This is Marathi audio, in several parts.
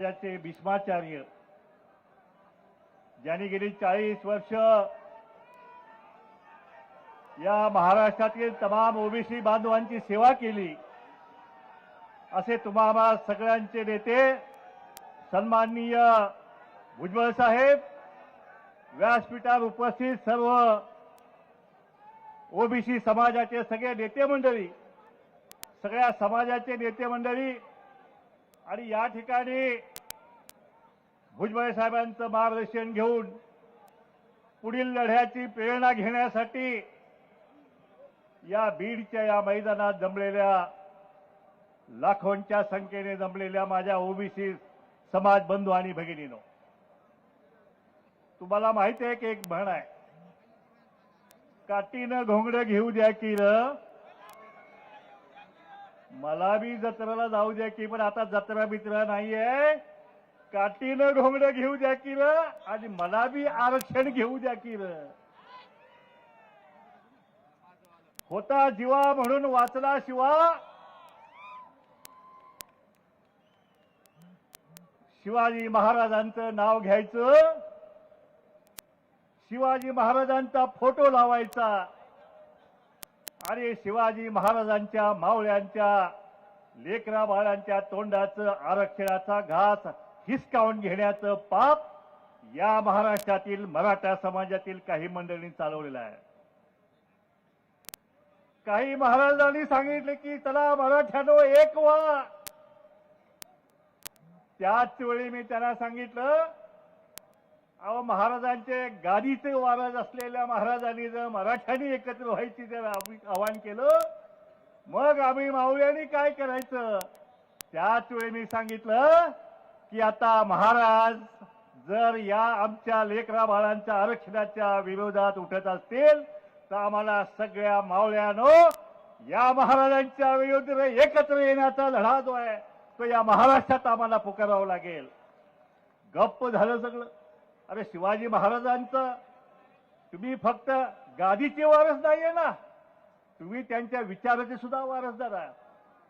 याचे भीष्माचार्य ज्यांनी गेली चाळीस वर्ष या महाराष्ट्रातील तमाम ओबीसी बांधवांची सेवा केली असे तुम्हाला सगळ्यांचे नेते सन्माननीय भुजबळ साहेब व्यासपीठावर उपस्थित सर्व ओबीसी समाजाचे सगळे नेते मंडळी सगळ्या समाजाचे नेते मंडळी आणि या ठिकाणी भुजबळ साहेबांचं मार्गदर्शन घेऊन पुढील लढ्याची प्रेरणा घेण्यासाठी या बीडच्या या मैदानात जमलेल्या लाखोंच्या संख्येने जमलेल्या माझ्या ओबीसी समाज बंधू आणि भगिनीनो तुम्हाला माहिती आहे की एक म्हण आहे काटीनं घोंगडं घेऊ द्या की र मला बी जत्रेला जाऊ द्या की पण आता जत्रा बित्रा नाहीये. काटीनं घोंगडं घेऊ द्या किर आणि मला बी आरक्षण घेऊ द्या किर. होता जीवा म्हणून वाचला शिवा. शिवाजी महाराजांचं नाव घ्यायचं. शिवाजी महाराजांचा फोटो लावायचा. आणि शिवाजी महाराजांच्या मावळ्यांच्या लेकरा बाळांच्या तोंडाचं आरक्षणाचा घास हिसकावून घेण्याचं पाप या महाराष्ट्रातील मराठा समाजातील काही मंडळींनी चालवलेलं आहे. काही महाराजांनी सांगितले की चला मराठ्यानो एक व्हा. त्याच वेळी मी त्यांना सांगितलं अहो महाराजांचे गादीचे वारज असलेल्या महाराजांनी जर मराठ्यांनी एकत्र व्हायची जर आम्ही आवाहन केलं मग आम्ही मावळ्यांनी काय करायचं? त्याच वेळी मी सांगितलं की आता महाराज जर या आमच्या लेकरा बाळांच्या आरक्षणाच्या विरोधात उठत असतील तर आम्हाला सगळ्या मावळ्यानो या महाराजांच्या विरुद्ध एकत्र येण्याचा लढा जो आहे तो या महाराष्ट्रात आम्हाला पुकारावं लागेल. गप्प झालं सगळं. अरे शिवाजी महाराजांचं तुम्ही फक्त गादीचे वारस नाहीये ना? तुम्ही त्यांच्या विचाराचे सुद्धा वारसदार आहात.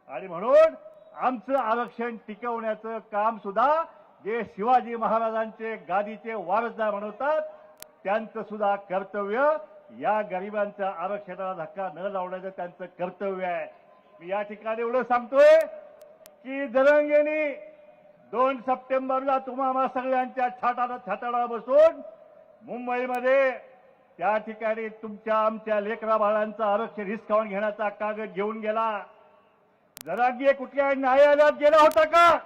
आणि म्हणून आमचं आरक्षण टिकवण्याचं काम सुद्धा जे शिवाजी महाराजांचे गादीचे वारसदार म्हणवतात त्यांचं सुद्धा कर्तव्य या गरिबांच्या आरक्षणाला धक्का न लावण्याचं त्यांचं कर्तव्य आहे. मी या ठिकाणी एवढं सांगतोय की जरंगेनी दोन सप्टेंबरला तुम्हाला सगळ्यांच्या छाटाला छाताडा बसून मुंबईमध्ये त्या ठिकाणी तुमच्या आमच्या लेकरा बाळांचं आरक्षण हिसकावून घेण्याचा कागद घेऊन गेला. जरांगे कुठल्या न्यायालयात गेला होता का?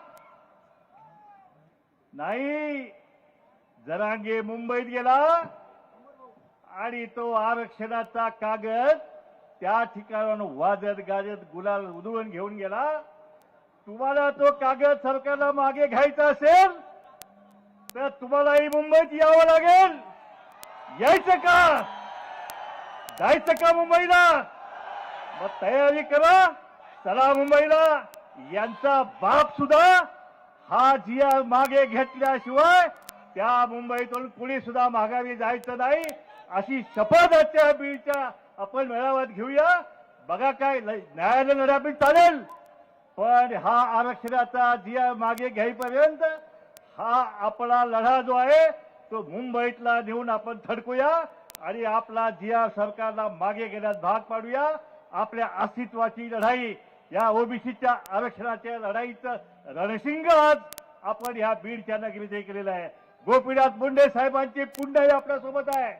नाही. जरांगे मुंबईत गेला आणि तो आरक्षणाचा कागद त्या ठिकाणाहून वाजत गाजत गुलाल उधळून घेऊन गेला. तुम्हाला तो कागद सरकारला मागे घ्यायचा असेल तर तुम्हालाही मुंबईत यावं लागेल. यायचं का? जायचं का मुंबईला? मग तयारी करा. चला मुंबईला. यांचा बाप सुद्धा हा जिया मागे घेतल्याशिवाय त्या मुंबईतून कुणी सुद्धा माघारी जायचं नाही. अशी शपथ आजच्या बीडच्या आपण मेळाव्यात घेऊया. बघा काय न्यायालय लढा चालेल. पण हा आरक्षणाचा जिया मागे घ्यायपर्यंत हा आपला लढा जो आहे तो मुंबईतला नेऊन आपण थडकूया आणि आपला जिया सरकारला मागे घेण्यात भाग पाडूया. आपल्या अस्तित्वाची लढाई या ओबीसीच्या आरक्षणाच्या लढाईचं रणशिंग आज आपण ह्या बीडच्या नगरीत केलेलं आहे. गोपीनाथ मुंडे साहेबांची पुण्याही आपल्यासोबत आहे.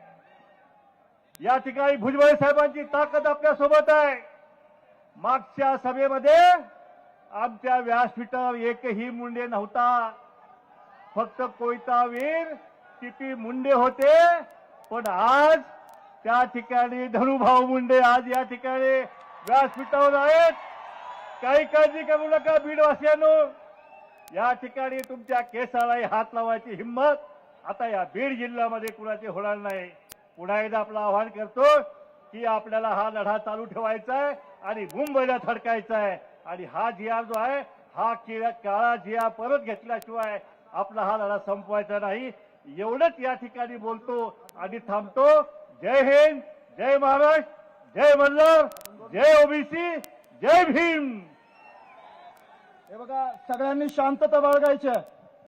या ठिकाणी भुजबळ साहेबांची ताकद आपल्यासोबत आहे. मागच्या सभेमध्ये आमच्या व्यासपीठावर एकही मुंडे नव्हता. फक्त कोयतावीर टीपी मुंडे होते. पण आज त्या ठिकाणी धनुभाऊ मुंडे आज या ठिकाणी व्यासपीठावर आहेत. काही काळजी करू नका बीडवासियांनो. या ठिकाणी तुमच्या केसालाही हात लावायची हिंमत. आता या बीड जिल्ह्यामध्ये कुणाची होणार नाही. पुन्हा एकदा आपलं आवाहन करतो की आपल्याला हा लढा चालू ठेवायचा आहे आणि मुंबईला थडकायचा आहे. आणि हा जिया जो आहे हा किळ्या काळा जिया परत घेतल्याशिवाय आपला हा लढा संपवायचा नाही. एवढंच या ठिकाणी बोलतो आणि थांबतो. जय हिंद जय महाराष्ट्र जय मल्हार जय ओबीसी जय भीम. हे बघा सगळ्यांनी शांतता बाळगायची आहे.